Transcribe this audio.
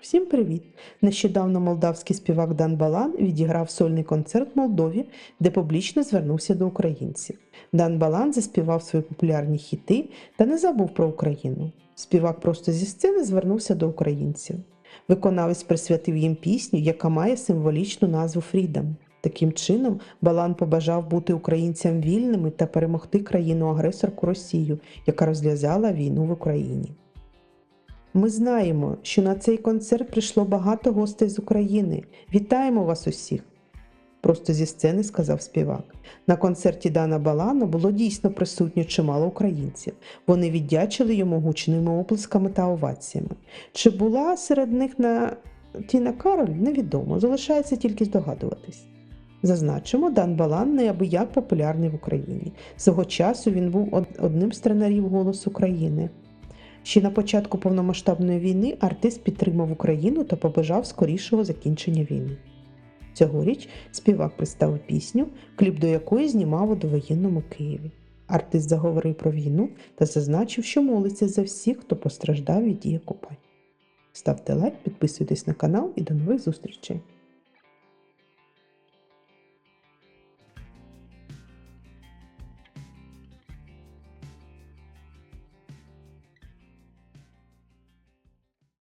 Всім привіт! Нещодавно молдавський співак Дан Балан відіграв сольний концерт в Молдові, де публічно звернувся до українців. Дан Балан заспівав свої популярні хіти та не забув про Україну. Співак просто зі сцени звернувся до українців. Виконавець присвятив їм пісню, яка має символічну назву Фрідом. Таким чином, Балан побажав бути українцям вільними та перемогти країну-агресорку Росію, яка розв'язала війну в Україні. Ми знаємо, що на цей концерт прийшло багато гостей з України. Вітаємо вас усіх! Просто зі сцени сказав співак. На концерті Дана Балана було дійсно присутньо чимало українців. Вони віддячили йому гучними оплесками та оваціями. Чи була серед них на Тіна Кароль, невідомо, залишається тільки здогадуватись. Зазначимо, Дан Балан неабияк популярний в Україні. Свого часу він був одним з тренерів «Голос України». Ще на початку повномасштабної війни артист підтримав Україну та побажав скорішого закінчення війни. Цьогоріч співак представив пісню, кліп до якої знімав у довоєнному Києві. Артист заговорив про війну та зазначив, що молиться за всіх, хто постраждав від дії окупантів. Ставте лайк, підписуйтесь на канал і до нових зустрічей!